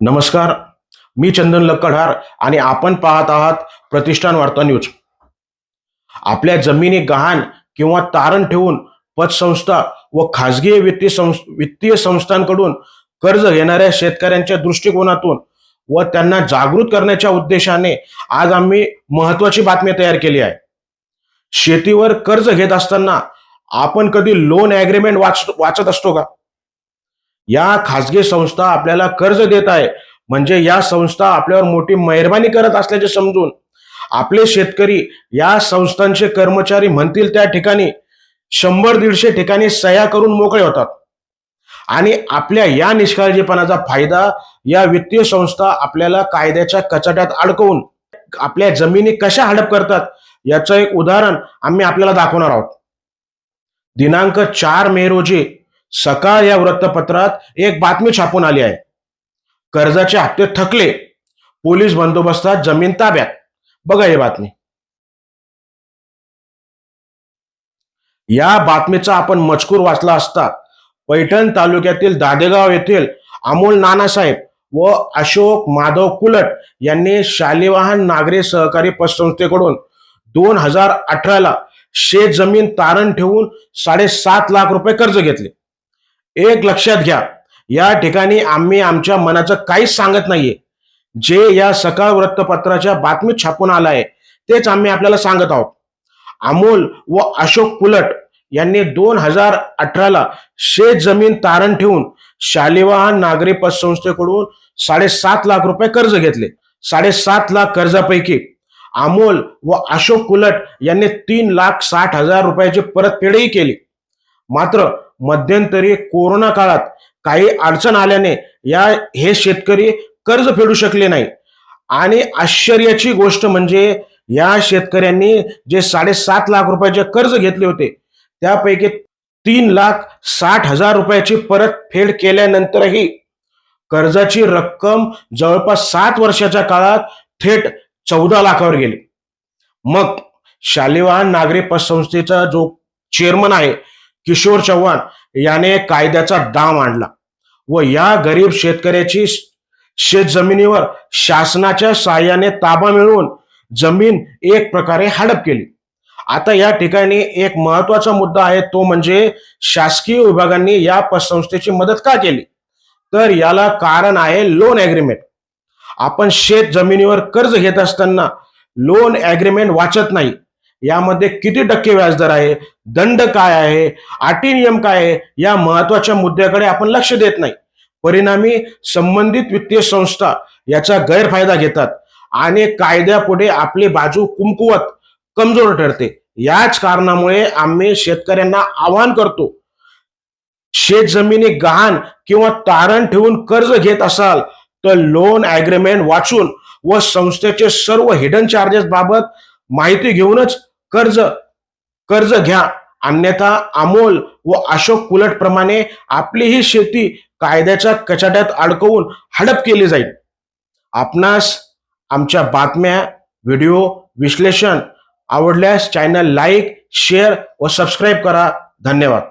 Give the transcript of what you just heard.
नमस्कार मी चंदन लक्कडहार आणि आपण पाहत आहात प्रतिष्ठान वार्ता न्यूज. आपल्या जमिनी गहाण किंवा तारण ठेवून पतसंस्था व खाजगी वित्तीय संस वित्तीय संस्थांकडून कर्ज घेणाऱ्या शेतकऱ्यांच्या दृष्टिकोनातून व त्यांना जागृत करण्याच्या उद्देशाने आज आम्ही महत्वाची बातमी तयार केली आहे. शेतीवर कर्ज घेत असताना आपण कधी लोन ॲग्रीमेंट वाच वाचत असतो का? या खाजगी संस्था आपल्याला कर्ज देत आहे. म्हणजे या संस्था आपल्यावर मोठी मेहरबानी करत असल्याचे समजून आपले शेतकरी या संस्थांचे कर्मचारी म्हणतील त्या ठिकाणी शंभर दीडशे ठिकाणी सह्या करून मोकळे होतात. आणि आपल्या या निष्काळजीपणाचा फायदा या वित्तीय संस्था आपल्याला कायद्याच्या कचाट्यात अडकवून आपल्या जमिनी कशा हडप करतात याचं एक उदाहरण आम्ही आपल्याला दाखवणार आहोत. दिनांक चार मे रोजी सकाळ या वृत्तपत्रात एक बातमी छापून आली आहे. कर्जाचे हप्ते थकले. पोलीस बंदोबस्तात जमीन ताब्यात. बघा ही बातमी. या बातमीचा आपण मजकूर वाचला असता पैठण तालुक्यातील दादेगाव येथील अमोल नानासाहेब व अशोक माधव कुलट यांनी शालिवाहन नागरी सहकारी पतसंस्थेकडून दोन हजार अठराला शेत जमीन तारण ठेवून साडेसात लाख रुपये कर्ज घेतले. एक लक्षात घ्या. या ठिकाणी आम्ही आमच्या मनाचं काहीच सांगत नाहीये. जे या सकाळ वृत्तपत्राच्या बातमीत छापून आलं आहे तेच आम्ही आपल्याला सांगत आहोत. अमोल व अशोक पुलट यांनी दोन हजार अठराला शेत जमीन तारण ठेवून शालिवाहन नागरी पतसंस्थेकडून साडेसात लाख रुपये कर्ज घेतले. साडेसात लाख कर्जापैकी अमोल व अशोक कुलट यांनी तीन लाख साठ हजार रुपयाची परतफेडही केली. मात्र मध्यंतरी कोरोना काळात काही अडचण आल्याने या हे शेतकरी कर्ज फेडू शकले नाही. आणि आश्चर्याची गोष्ट म्हणजे या शेतकऱ्यांनी जे साडेसात लाख रुपयाचे कर्ज घेतले होते त्यापैकी तीन लाख साठ हजार रुपयाची परतफेड केल्यानंतरही कर्जाची रक्कम जवळपास सात वर्षाच्या काळात थेट चौदा लाखावर गेली. मग शालिवाहन नागरी पतसंस्थेचा जो चेअरमन आहे किशोर चव्हाण याने कायद्याचा डाव आणला व या गरीब शेतकऱ्याची शेत जमिनीवर शासनाच्या साह्याने ताबा मिळवून जमीन एक प्रकारे हडप केली. आता या ठिकाणी एक महत्त्वाचा मुद्दा आहे तो म्हणजे शासकीय विभागांनी या पतसंस्थेची मदत का केली? तर याला कारण आहे लोन ॲग्रीमेंट आपण शेत जमिनीवर कर्ज घेत असताना लोन ॲग्रीमेंट वाचत नाही. यामध्ये किती टक्के व्याजदर आहे? दंड काय आहे? अटी नियम काय आहे? या महत्त्वाच्या मुद्द्याकडे आपण लक्ष देत नाही. परिणामी संबंधित वित्तीय संस्था याचा गैरफायदा घेतात आणि कायद्यापुढे आपली बाजू कुमकुवत कमजोर ठरते. याच कारणामुळे आम्ही शेतकऱ्यांना आवाहन करतो शेत जमिनी गहाण किंवा तारण ठेवून कर्ज घेत असाल तर लोन ॲग्रीमेंट वाचून व संस्थेचे सर्व हिडन चार्जेस बाबत माहिती घेऊनच कर्ज कर्ज घ्या. अन्यथा अमोल व अशोक कुलट प्रमाणे आपली ही शेती कायद्याच्या कचाट्यात अडकवून हडप केली जाईल. आपणास आमच्या बातम्या व्हिडिओ विश्लेषण आवडल्यास चॅनल लाईक शेअर व सबस्क्राईब करा. धन्यवाद.